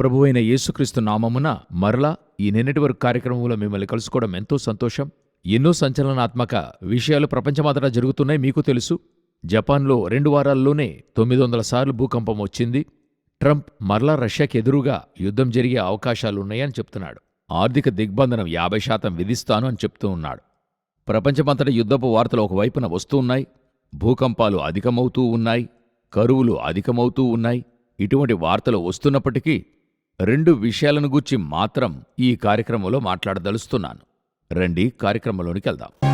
ప్రభువైన యేసుక్రీస్తు నామమున మరలా ఈ నిన్నటి వరకు కార్యక్రమంలో మిమ్మల్ని కలుసుకోవడం ఎంతో సంతోషం. ఎన్నో సంచలనాత్మక విషయాలు ప్రపంచమంతటా జరుగుతున్నాయి మీకు తెలుసు. జపాన్లో రెండు వారాల్లోనే తొమ్మిది వందల సార్లు భూకంపం వచ్చింది. ట్రంప్ మరలా రష్యాకి ఎదురుగా యుద్ధం జరిగే అవకాశాలున్నాయని చెప్తున్నాడు. ఆర్థిక దిగ్బంధనం యాభై శాతం విధిస్తాను అని చెప్తూ ఉన్నాడు. ప్రపంచమంతటా యుద్ధపు వార్తలు ఒకవైపున వస్తూ ఉన్నాయి. భూకంపాలు అధికమవుతూ ఉన్నాయి. కరువులు అధికమవుతూ ఉన్నాయి. ఇటువంటి వార్తలు వస్తున్నప్పటికీ రెండు విషయాలను గూర్చి మాత్రం ఈ కార్యక్రమంలో మాట్లాడదలుస్తున్నాను. రండి కార్యక్రమంలోనికి వెళ్దాం.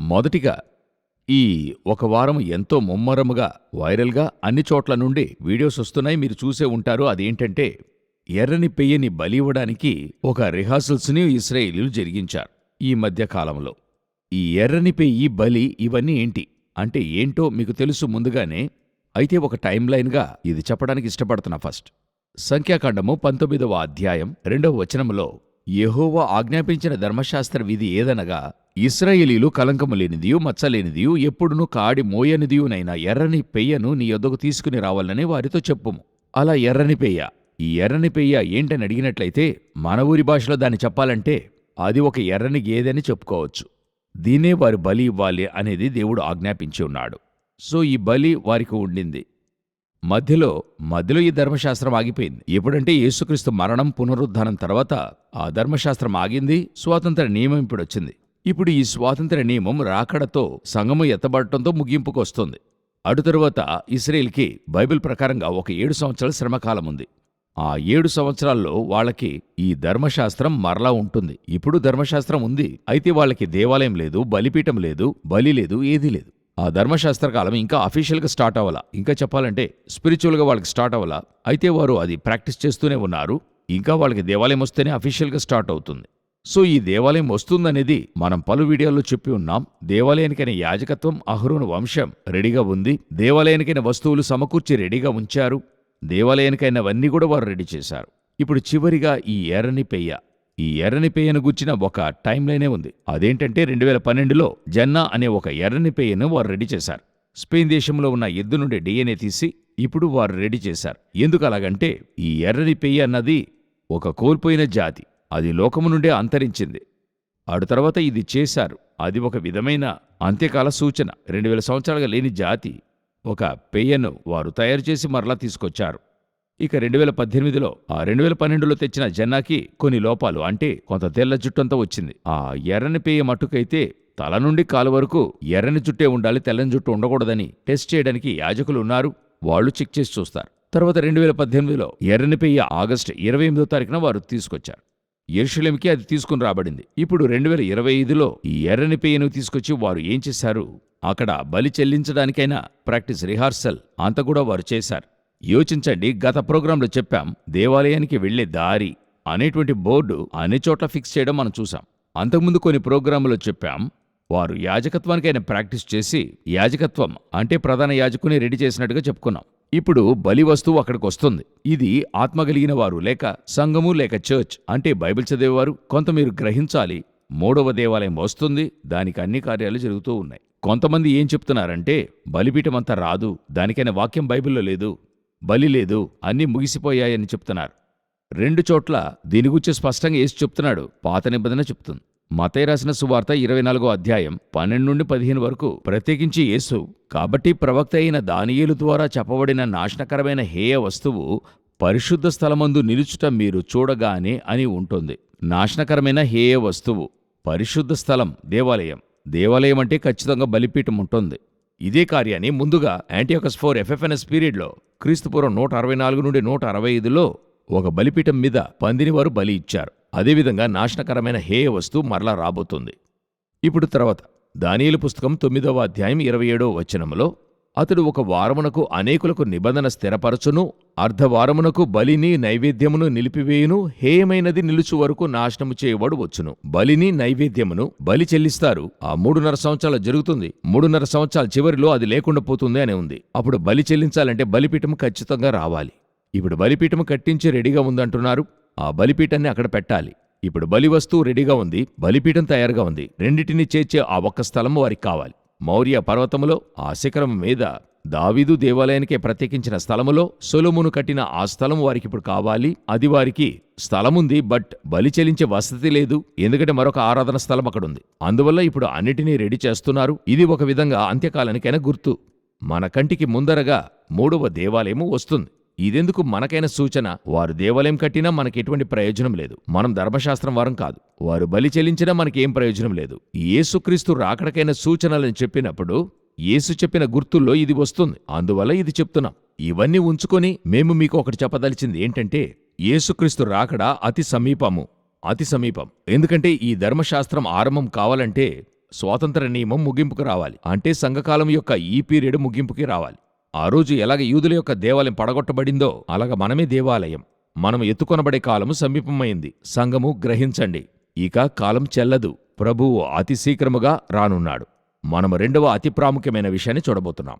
మొదటిగా ఈ ఒక వారం ఎంతో ముమ్మరముగా వైరల్గా అన్ని చోట్ల నుండి వీడియోస్ వస్తున్నాయి. మీరు చూసే ఉంటారు. అదేంటంటే ఎర్రని పెయ్యని బలి ఇవ్వడానికి ఒక రిహార్సల్స్ని ఇస్రాయేలీలు జరిగించారు ఈ మధ్య కాలంలో. ఈ ఎర్రని పెయ్యి బలి ఇవన్నీ ఏంటి? అంటే ఏంటో మీకు తెలుసు ముందుగానే అయితే ఒక టైం లైన్గా ఇది చెప్పడానికి ఇష్టపడుతున్నా ఫస్ట్. సంఖ్యాకాండము పంతొమ్మిదవ అధ్యాయం రెండవ వచనములో యహోవా ఆజ్ఞాపించిన ధర్మశాస్త్ర విధి ఏదనగా ఇస్రాయేలీలు కలంకము లేనిదియు మచ్చలేనిదియు ఎప్పుడునూ కాడి మోయనిదియునైనా ఎర్రని పెయ్యను నీ యొద్దకు తీసుకుని రావాలని వారితో చెప్పుము. అలా ఎర్రని పెయ్య ఈ ఎర్రని పెయ్య ఏంటని అడిగినట్లయితే మన ఊరి భాషలో దాన్ని చెప్పాలంటే అది ఒక ఎర్రని గేదని చెప్పుకోవచ్చు. దీనే వారు బలి ఇవ్వాలి అనేది దేవుడు ఆజ్ఞాపించి ఉన్నాడు. సో ఈ బలి వారికి ఉండింది. మధ్యలో మధ్యలో ఈ ధర్మశాస్త్రం ఆగిపోయింది. ఎప్పుడంటే యేసుక్రీస్తు మరణం పునరుద్ధానం తర్వాత ఆ ధర్మశాస్త్రం ఆగింది స్వాతంత్ర నియమం ఇప్పుడు వచ్చింది. ఇప్పుడు ఈ స్వాతంత్ర నియమం రాకడతో సంగము ఎత్తబడటంతో ముగింపుకు వస్తుంది. అటు తరువాత ఇస్రేల్కి బైబిల్ ప్రకారంగా ఒక ఏడు సంవత్సరాల శ్రమకాలం ఉంది. ఆ ఏడు సంవత్సరాల్లో వాళ్ళకి ఈ ధర్మశాస్త్రం మరలా ఉంటుంది. ఇప్పుడు ధర్మశాస్త్రం ఉంది. అయితే వాళ్ళకి దేవాలయం లేదు బలిపీఠం లేదు బలి లేదు ఏదీ లేదు. ఆ ధర్మశాస్త్ర కాలం ఇంకా అఫీషియల్గా స్టార్ట్ అవ్వాలా? ఇంకా చెప్పాలంటే స్పిరిచువల్గా వాళ్ళకి స్టార్ట్ అవ్వాలా? అయితే వారు అది ప్రాక్టీస్ చేస్తూనే ఉన్నారు. ఇంకా వాళ్ళకి దేవాలయం వస్తేనే అఫీషియల్గా స్టార్ట్ అవుతుంది. సో ఈ దేవాలయం వస్తుందనేది మనం పలు వీడియోల్లో చెప్పి ఉన్నాం. దేవాలయానికైన యాజకత్వం అహరోను వంశం రెడీగా ఉంది. దేవాలయానికైన వస్తువులు సమకూర్చి రెడీగా ఉంచారు. దేవాలయానికైనవన్నీ కూడా వారు రెడీ చేశారు. ఇప్పుడు చివరిగా ఈ ఎర్రని పెయ్య. ఈ ఎర్రని పేయను గుచ్చిన ఒక టైంలైనే ఉంది. అదేంటంటే రెండు వేల పన్నెండులో జన్నా అనే ఒక ఎర్రని పేయను వారు రెడీ చేశారు. స్పెయిన్ దేశంలో ఉన్న ఎద్దు నుండి డిఎన్ఏ తీసి ఇప్పుడు వారు రెడీ చేశారు. ఎందుకు అలాగంటే ఈ ఎర్రని పెయ్య అన్నది ఒక కోల్పోయిన జాతి. అది లోకము నుండే అంతరించింది. అటు తర్వాత ఇది చేశారు. అది ఒక విధమైన అంత్యకాల సూచన. రెండు వేల సంవత్సరాలుగా లేని జాతి ఒక పెయ్యను వారు తయారు చేసి మరలా తీసుకొచ్చారు. ఇక రెండు వేల పద్దెనిమిదిలో ఆ రెండు వేల పన్నెండులో తెచ్చిన జన్నాకి కొన్ని లోపాలు. అంటే కొంత తెల్ల జుట్టంతా వచ్చింది. ఆ ఎర్రని పేయ మట్టుకైతే తల నుండి కాలు వరకు ఎర్రని జుట్టే ఉండాలి తెల్లని జుట్టు ఉండకూడదని టెస్ట్ చేయడానికి యాజకులు ఉన్నారు. వాళ్ళు చెక్ చేసి చూస్తారు. తర్వాత రెండు వేల పద్దెనిమిదిలో ఎర్రని పేయ ఆగస్టు ఇరవై ఎనిమిదో తారీఖున వారు తీసుకొచ్చారు. ఎరుషలేంకి అది తీసుకుని రాబడింది. ఇప్పుడు రెండు వేల ఇరవై ఐదులో ఈ ఎర్రని పేయను తీసుకొచ్చి వారు ఏం చేశారు? అక్కడ బలి చెల్లించడానికైనా ప్రాక్టీస్ రిహార్సల్ అంత కూడా వారు చేశారు. యోచించండి. గత ప్రోగ్రాంలో చెప్పాం దేవాలయానికి వెళ్ళే దారి అనేటువంటి బోర్డు అన్ని చోట్ల ఫిక్స్ చేయడం మనం చూసాం. అంతకుముందు కొన్ని ప్రోగ్రాములో చెప్పాం వారు యాజకత్వానికైనా ప్రాక్టీస్ చేసి యాజకత్వం అంటే ప్రధాన యాజకుని రెడీ చేసినట్టుగా చెప్పుకున్నాం. ఇప్పుడు బలి వస్తువు అక్కడికి వస్తుంది ఇది ఆత్మ కలిగిన వారు లేక సంఘము లేక చర్చ్ అంటే బైబిల్ చదివేవారు కొంత మీరు గ్రహించాలి. మూడవ దేవాలయం వస్తుంది దానికి అన్ని కార్యాలు జరుగుతూ ఉన్నాయి. కొంతమంది ఏం చెప్తున్నారంటే బలిపీఠం అంతా రాదు దానికైనా వాక్యం బైబిల్లో లేదు బలి లేదు అన్నీ ముగిసిపోయాయని చెప్తున్నారు. రెండు చోట్ల దీని గురించి స్పష్టంగా ఏసి చెప్తున్నాడు. పాత నిబంధన చెప్తుంది. మతయ్య రాసిన సువార్త ఇరవై నాలుగో అధ్యాయం పన్నెండు నుండి పదిహేను వరకు ప్రత్యేకించి యేసు కాబట్టి ప్రవక్త అయిన దానియేలు ద్వారా చెప్పబడిన నాశనకరమైన హేయ వస్తువు పరిశుద్ధ స్థలమందు నిలుచుట మీరు చూడగానే అని ఉంటుంది. నాశనకరమైన హేయ వస్తువు పరిశుద్ధ స్థలం దేవాలయం. దేవాలయం అంటే ఖచ్చితంగా బలిపీఠం ఉంటుంది. ఇదే కార్యాన్ని ముందుగా యాంటీఆకస్ ఫోర్ ఎఫ్ఎఫ్ఎన్ఎస్ పీరియడ్లో క్రీస్తుపూర్వం నూట అరవై నాలుగు నుండి నూట అరవై ఐదులో ఒక బలిపీఠం మీద పందిని వారు బలి ఇచ్చారు. అదేవిధంగా నాశనకరమైన హేయ వస్తువు మరలా రాబోతుంది. ఇప్పుడు తర్వాత దానియలు పుస్తకం తొమ్మిదవ అధ్యాయం ఇరవై ఏడవ వచనములో అతడు ఒక వారమునకు అనేకులకు నిబంధన స్థిరపరచును అర్ధవారమునకు బలిని నైవేద్యమును నిలిపివేయును హేయమైనది నిలుచు వరకు నాశనము చేయవాడు వచ్చును. బలిని నైవేద్యమును బలి చెల్లిస్తారు. ఆ మూడున్నర సంవత్సరాలు జరుగుతుంది. మూడున్నర సంవత్సరాల చివరిలో అది లేకుండా పోతుంది అని ఉంది. అప్పుడు బలి చెల్లించాలంటే బలిపీఠం ఖచ్చితంగా రావాలి. ఇప్పుడు బలిపీఠం కట్టించి రెడీగా ఉందంటున్నారు. ఆ బలిపీఠాన్ని అక్కడ పెట్టాలి. ఇప్పుడు బలి వస్తువు రెడీగా ఉంది. బలిపీఠం తయారుగా ఉంది. రెండిటిని చేర్చే ఆ ఒక్క స్థలము వారికి కావాలి. మౌర్య పర్వతములో ఆ శిఖరం మీద దావీదు దేవాలయానికే ప్రత్యేకించిన స్థలములో సొలుమును కట్టిన ఆ స్థలం వారికిప్పుడు కావాలి. అది వారికి స్థలముంది బట్ బలి చెలించే వసతి లేదు. ఎందుకంటే మరొక ఆరాధన స్థలం అక్కడుంది. అందువల్ల ఇప్పుడు అన్నిటినీ రెడీ చేస్తున్నారు. ఇది ఒక విధంగా అంత్యకాలానికైనా గుర్తు. మన కంటికి ముందరగా మూడవ దేవాలయము వస్తుంది. ఇదెందుకు మనకైన సూచన? వారు దేవాలయం కట్టినా మనకెటువంటి ప్రయోజనం లేదు. మనం ధర్మశాస్త్రం వారం కాదు. వారు బలి చెల్లించినా మనకేం ప్రయోజనం లేదు. యేసుక్రీస్తు రాకడకైన సూచనలను చెప్పినప్పుడు యేసు చెప్పిన గుర్తుల్లో ఇది వస్తుంది. అందువల్ల ఇది చెప్తున్నాం. ఇవన్నీ ఉంచుకొని మేము మీకు ఒకటి చెప్పదలిచింది ఏంటంటే యేసుక్రీస్తు రాకడ అతి సమీపము అతి సమీపం. ఎందుకంటే ఈ ధర్మశాస్త్రం ఆరంభం కావాలంటే స్వాతంత్ర నియమం ముగింపుకు రావాలి. అంటే సంఘకాలం యొక్క ఈ పీరియడ్ ముగింపుకి రావాలి. ఆ రోజు ఎలాగ యూదుల యొక్క దేవాలయం పడగొట్టబడిందో అలాగ మనమే దేవాలయం. మనం ఎత్తుకొనబడే కాలము సమీపమైంది. సంఘము గ్రహించండి. ఇక కాలం చెల్లదు. ప్రభువు అతి శీఘ్రముగా రానున్నాడు. మనము రెండవ అతి ప్రాముఖ్యమైన విషయాన్ని చూడబోతున్నాం.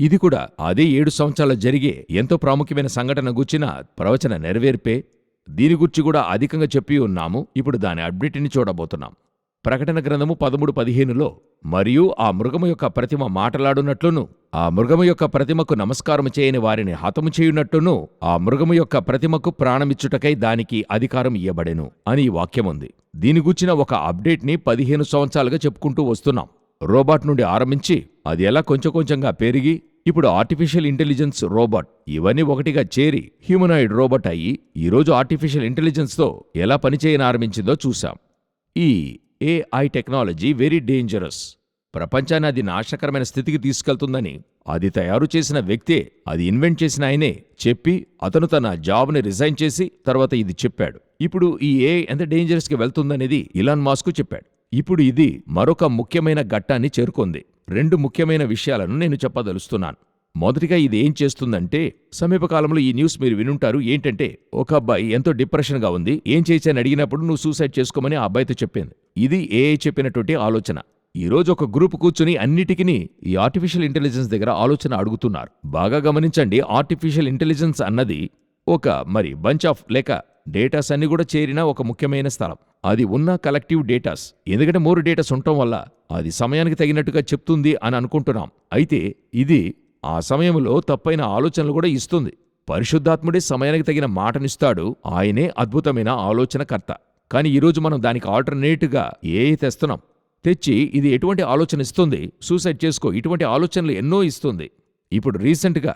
ఇది కూడా అదే ఏడు సంవత్సరాలు జరిగే ఎంతో ప్రాముఖ్యమైన సంఘటన గుచ్చిన ప్రవచన నెరవేర్పే. దీని గురించి కూడా అధికంగా చెప్పి ఉన్నాము. ఇప్పుడు దాని అప్డేట్ని చూడబోతున్నాం. ప్రకటన గ్రంథము పదమూడు పదిహేనులో మరియు ఆ మృగము యొక్క ప్రతిమ మాటలాడునట్లును ఆ మృగము యొక్క ప్రతిమకు నమస్కారము చేయని వారిని హతము చేయునట్లును ఆ మృగము యొక్క ప్రతిమకు ప్రాణమిచ్చుటకై దానికి అధికారం ఇయ్యబడెను అని వాక్యముంది. దీని గూర్చిన ఒక అప్డేట్ని పదిహేను సంవత్సరాలుగా చెప్పుకుంటూ వస్తున్నాం. రోబాట్ నుండి ఆరంభించి అది ఎలా కొంచెం కొంచెంగా పెరిగి ఇప్పుడు ఆర్టిఫిషియల్ ఇంటెలిజెన్స్ రోబోట్ ఇవన్నీ ఒకటిగా చేరి హ్యూమనాయిడ్ రోబోట్ అయ్యి ఈరోజు ఆర్టిఫిషియల్ ఇంటెలిజెన్స్తో ఎలా పనిచేయని ఆరంభించిందో చూశాం. ఈ ఏఐ టెక్నాలజీ వెరీ డేంజరస్ ప్రపంచాన్ని అది నాశకరమైన స్థితికి తీసుకెళ్తుందని అది తయారు చేసిన వ్యక్తే అది ఇన్వెంట్ చేసిన ఆయనే చెప్పి అతను తన జాబ్ని రిజైన్ చేసి తర్వాత ఇది చెప్పాడు. ఇప్పుడు ఈ ఏ ఎంత డేంజరస్కి వెళ్తుందనేది ఇలాన్ మాస్కు చెప్పాడు. ఇప్పుడు ఇది మరొక ముఖ్యమైన ఘట్టాన్ని చేరుకుంది. రెండు ముఖ్యమైన విషయాలను నేను చెప్పదలుస్తున్నాను. మొదటిగా ఇది ఏం చేస్తుందంటే సమీపకాలంలో ఈ న్యూస్ మీరు వినుంటారు. ఏంటంటే ఒక అబ్బాయి ఎంతో డిప్రెషన్గా ఉంది. ఏం చేయించని అడిగినప్పుడు నువ్వు సూసైడ్ చేసుకోమని ఆ అబ్బాయితో చెప్పింది ఇది ఏఐ చెప్పినటువంటి ఆలోచన. ఈరోజు ఒక గ్రూప్ కూర్చుని అన్నిటికీ ఈ ఆర్టిఫిషియల్ ఇంటెలిజెన్స్ దగ్గర ఆలోచన అడుగుతున్నారు. బాగా గమనించండి ఆర్టిఫిషియల్ ఇంటెలిజెన్స్ అన్నది ఒక మరి బంచ్ ఆఫ్ లేక డేటాస్ అన్ని కూడా చేరిన ఒక ముఖ్యమైన స్థలం. అది ఉన్న కలెక్టివ్ డేటాస్. ఎందుకంటే మోర్ డేటాస్ ఉండటం వల్ల అది సమయానికి తగినట్టుగా చెప్తుంది అని అనుకుంటున్నాం. అయితే ఇది ఆ సమయంలో తప్పైన ఆలోచనలు కూడా ఇస్తుంది. పరిశుద్ధాత్ముడే సమయానికి తగిన మాటనిస్తాడు. ఆయనే అద్భుతమైన ఆలోచనకర్త. కానీ ఈరోజు మనం దానికి ఆల్టర్నేట్గా ఏ తెస్తున్నాం? తెచ్చి ఇది ఎటువంటి ఆలోచన ఇస్తుంది సూసైడ్ చేసుకో. ఇటువంటి ఆలోచనలు ఎన్నో ఇస్తుంది. ఇప్పుడు రీసెంట్గా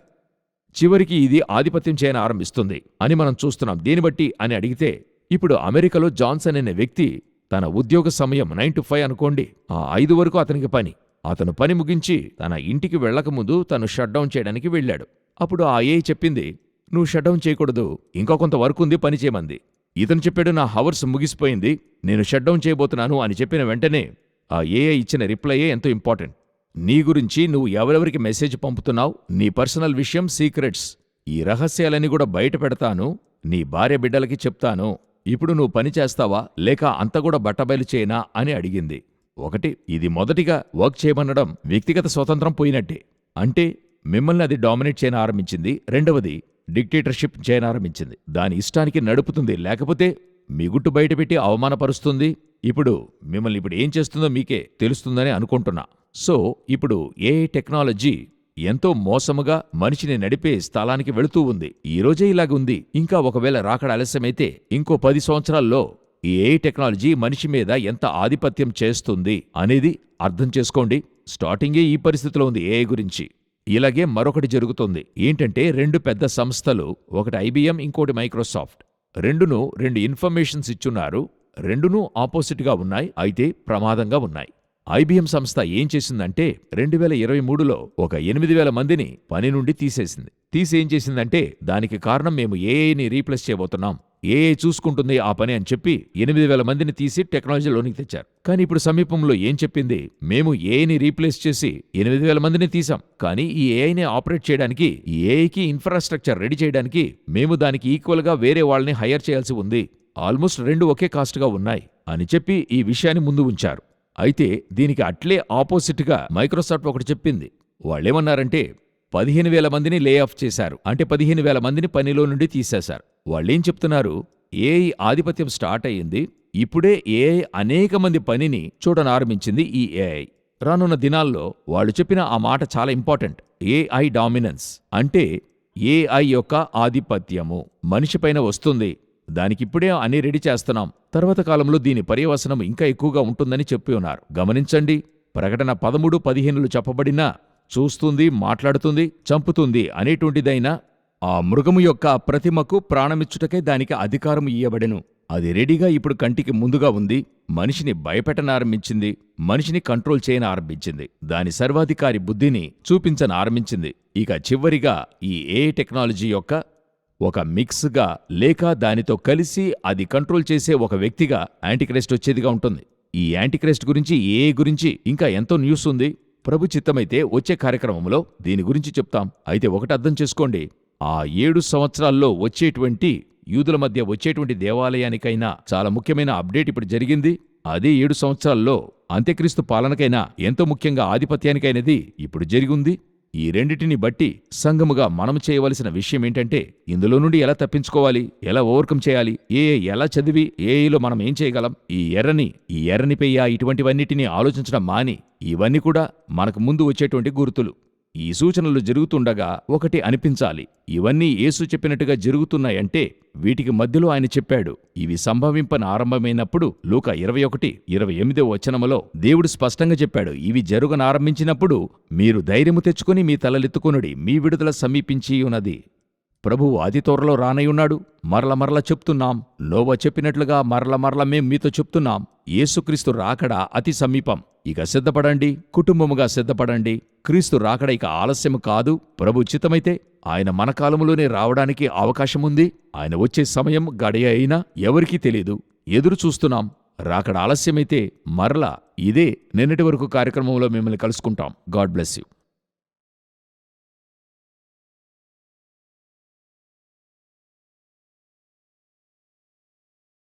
చివరికి ఇది ఆధిపత్యం చేయని ఆరంభిస్తుంది అని మనం చూస్తున్నాం. దేని బట్టి అని అడిగితే ఇప్పుడు అమెరికాలో జాన్సన్ అనే వ్యక్తి తన ఉద్యోగ సమయం నైన్ టు ఫైవ్ అనుకోండి. ఆ ఐదు వరకు అతనికి పని. అతను పని ముగించి తన ఇంటికి వెళ్ళకముందు తను షట్డౌన్ చేయడానికి వెళ్ళాడు. అప్పుడు ఆ ఏఐ చెప్పింది నువ్వు షట్డౌన్ చేయకూడదు ఇంకా కొంత వర్క్ ఉంది పని చేయమంది. ఇతను చెప్పాడు నా హవర్స్ ముగిసిపోయింది నేను షట్డౌన్ చేయబోతున్నాను అని చెప్పిన వెంటనే ఆ ఏఐ ఇచ్చిన రిప్లైయే ఎంతో ఇంపార్టెంట్ నీ గురించి నువ్వు ఎవరెవరికి మెసేజ్ పంపుతున్నావు నీ పర్సనల్ విషయం సీక్రెట్స్ ఈ రహస్యాలన్నీ కూడా బయట పెడతాను నీ భార్య బిడ్డలకి చెప్తాను. ఇప్పుడు నువ్వు పని చేస్తావా లేక అంత కూడా బట్టబయలు చేయనా అని అడిగింది. ఒకటి ఇది మొదటిగా వర్క్ చేయమనడం వ్యక్తిగత స్వతంత్రం పోయినట్టే. అంటే మిమ్మల్ని అది డామినేట్ చేయన ఆరంభించింది. రెండవది డిక్టేటర్షిప్ చేయనారంభించింది దాని ఇష్టానికి నడుపుతుంది. లేకపోతే మీ గుట్టు బయటపెట్టి అవమానపరుస్తుంది. ఇప్పుడు మిమ్మల్ని ఇప్పుడు ఏం చేస్తుందో మీకే తెలుస్తుందని అనుకుంటున్నా. సో ఇప్పుడు ఏ టెక్నాలజీ ఎంతో మోసముగా మనిషిని నడిపే స్థలానికి వెళుతూ ఉంది. ఈ రోజే ఇలాగుంది. ఇంకా ఒకవేళ రాకడ ఆలస్యమైతే ఇంకో పది సంవత్సరాల్లో ఈ ఏ టెక్నాలజీ మనిషి మీద ఎంత ఆధిపత్యం చేస్తుంది అనేది అర్థం చేసుకోండి. స్టార్టింగే ఈ పరిస్థితిలో ఉంది ఏఐ గురించి. ఇలాగే మరొకటి జరుగుతుంది. ఏంటంటే రెండు పెద్ద సంస్థలు ఒకటి ఐబిఎం ఇంకోటి మైక్రోసాఫ్ట్. రెండును రెండు ఇన్ఫర్మేషన్స్ ఇచ్చున్నారు. రెండునూ ఆపోజిట్గా ఉన్నాయి అయితే ప్రమాదంగా ఉన్నాయి. ఐబిఎం సంస్థ ఏం చేసిందంటే రెండు వేల ఇరవై మూడులో ఒక ఎనిమిది వేల మందిని పని నుండి తీసేసింది. తీసి ఏం చేసిందంటే దానికి కారణం మేము ఏఐని రీప్లేస్ చేయబోతున్నాం. ఏఐ చూసుకుంటుంది ఆ పని అని చెప్పి ఎనిమిది వేల మందిని తీసి టెక్నాలజీలోనికి తెచ్చారు. కానీ ఇప్పుడు సమీపంలో ఏం చెప్పింది? మేము ఏఐని రీప్లేస్ చేసి ఎనిమిది వేల మందిని తీసాం. కానీ ఈ ఏఐని ఆపరేట్ చేయడానికి ఏఐకి ఇన్ఫ్రాస్ట్రక్చర్ రెడీ చేయడానికి మేము దానికి ఈక్వల్గా వేరే వాళ్ళని హైర్ చేయాల్సి ఉంది. ఆల్మోస్ట్ రెండు ఒకే కాస్ట్గా ఉన్నాయి అని చెప్పి ఈ విషయాన్ని ముందు ఉంచారు. అయితే దీనికి అట్లే ఆపోజిట్గా మైక్రోసాఫ్ట్ ఒకటి చెప్పింది. వాళ్ళేమన్నారంటే పదిహేను వేల మందిని లే ఆఫ్ చేశారు. అంటే పదిహేను వేల మందిని పనిలో నుండి తీసేశారు. వాళ్ళేం చెప్తున్నారు? ఏఐ ఆధిపత్యం స్టార్ట్ అయ్యింది. ఇప్పుడే ఏఐ అనేక మంది పనిని చూడనారంభించింది ఈ ఏఐ రానున్న దినాల్లో వాళ్ళు చెప్పిన ఆ మాట చాలా ఇంపార్టెంట్ ఏఐ డామినెన్స్ అంటే ఏఐ యొక్క ఆధిపత్యము. మనిషిపైన వస్తుంది. దానికిప్పుడే అన్ని రెడీ చేస్తున్నాం. తర్వాత కాలంలో దీని పర్యవసనం ఇంకా ఎక్కువగా ఉంటుందని చెప్పి ఉన్నారు. గమనించండి. ప్రకటన పదమూడు పదిహేనులు చెప్పబడినా చూస్తుంది మాట్లాడుతుంది చంపుతుంది అనేటువంటిదైనా ఆ మృగము యొక్క ప్రతిమకు ప్రాణమిచ్చుటకే దానికి అధికారం ఇయ్యబడెను. అది రెడీగా ఇప్పుడు కంటికి ముందుగా ఉంది. మనిషిని భయపెట్టనారంభించింది. మనిషిని కంట్రోల్ చేయన ఆరంభించింది దాని సర్వాధికారి బుద్ధిని చూపించన ఆరంభించింది ఇక చివరిగా ఈ ఏ టెక్నాలజీ యొక్క ఒక మిక్స్గా లేక దానితో కలిసి అది కంట్రోల్ చేసే ఒక వ్యక్తిగా యాంటీక్రైస్ట్ వచ్చేదిగా ఉంటుంది. ఈ యాంటీక్రైస్ట్ గురించి ఏ గురించి ఇంకా ఎంతో న్యూస్ ఉంది. ప్రభు చిత్తమైతే వచ్చే కార్యక్రమంలో దీని గురించి చెప్తాం. అయితే ఒకటి అర్థం చేసుకోండి. ఆ ఏడు సంవత్సరాల్లో వచ్చేటువంటి యూదుల మధ్య వచ్చేటువంటి దేవాలయానికైనా చాలా ముఖ్యమైన అప్డేట్ ఇప్పుడు జరిగింది. అదే ఏడు సంవత్సరాల్లో అంత్యక్రీస్తు పాలనకైనా ఎంతో ముఖ్యంగా ఆధిపత్యానికైనది ఇప్పుడు జరిగింది ఈ రెండిటిని బట్టి సంఘముగా మనం చేయవలసిన విషయం ఏంటంటే ఇందులో నుండి ఎలా తప్పించుకోవాలి ఎలా ఓవర్కమ్ చేయాలి ఏ ఎలా చదివి ఏఐలో మనం ఏం చేయగలం ఈ ఎర్రని ఈ ఎర్రని పెయ్య ఇటువంటివన్నిటినీ ఆలోచించడం మాని ఇవన్నీ కూడా మనకు ముందు వచ్చేటువంటి గుర్తులు. ఈ సూచనలు జరుగుతుండగా ఒకటి అనిపించాలి. ఇవన్నీ ఏసు చెప్పినట్టుగా జరుగుతున్నాయంటే వీటికి మధ్యలో ఆయన చెప్పాడు ఇవి సంభవింపన ఆరంభమైనప్పుడు లూక ఇరవై ఒకటి ఇరవై ఎనిమిదో వచనములో దేవుడు స్పష్టంగా చెప్పాడు ఇవి జరుగనారంభించినప్పుడు మీరు ధైర్యము తెచ్చుకుని మీ తలలెత్తుకొనుడి మీ విడుదల సమీపించి ఉన్నది ప్రభువు అతి త్వరలో రానయ్యున్నాడు. మరల మరల చెప్తున్నాం. నోవ చెప్పినట్లుగా మరల మరల మేం మీతో చెప్తున్నాం. యేసుక్రీస్తు రాకడ అతి సమీపం. ఇక సిద్ధపడండి. కుటుంబముగా సిద్ధపడండి. క్రీస్తు రాకడ ఇక ఆలస్యము కాదు. ప్రభు చిత్తమైతే ఆయన మన కాలములోనే రావడానికి అవకాశముంది. ఆయన వచ్చే సమయం గడియ అయినా ఎవరికీ తెలీదు. ఎదురు చూస్తున్నాం. రాకడ ఆలస్యమైతే మరలా ఇదే నిన్నటి వరకు కార్యక్రమంలో మిమ్మల్ని కలుసుకుంటాం. God bless you.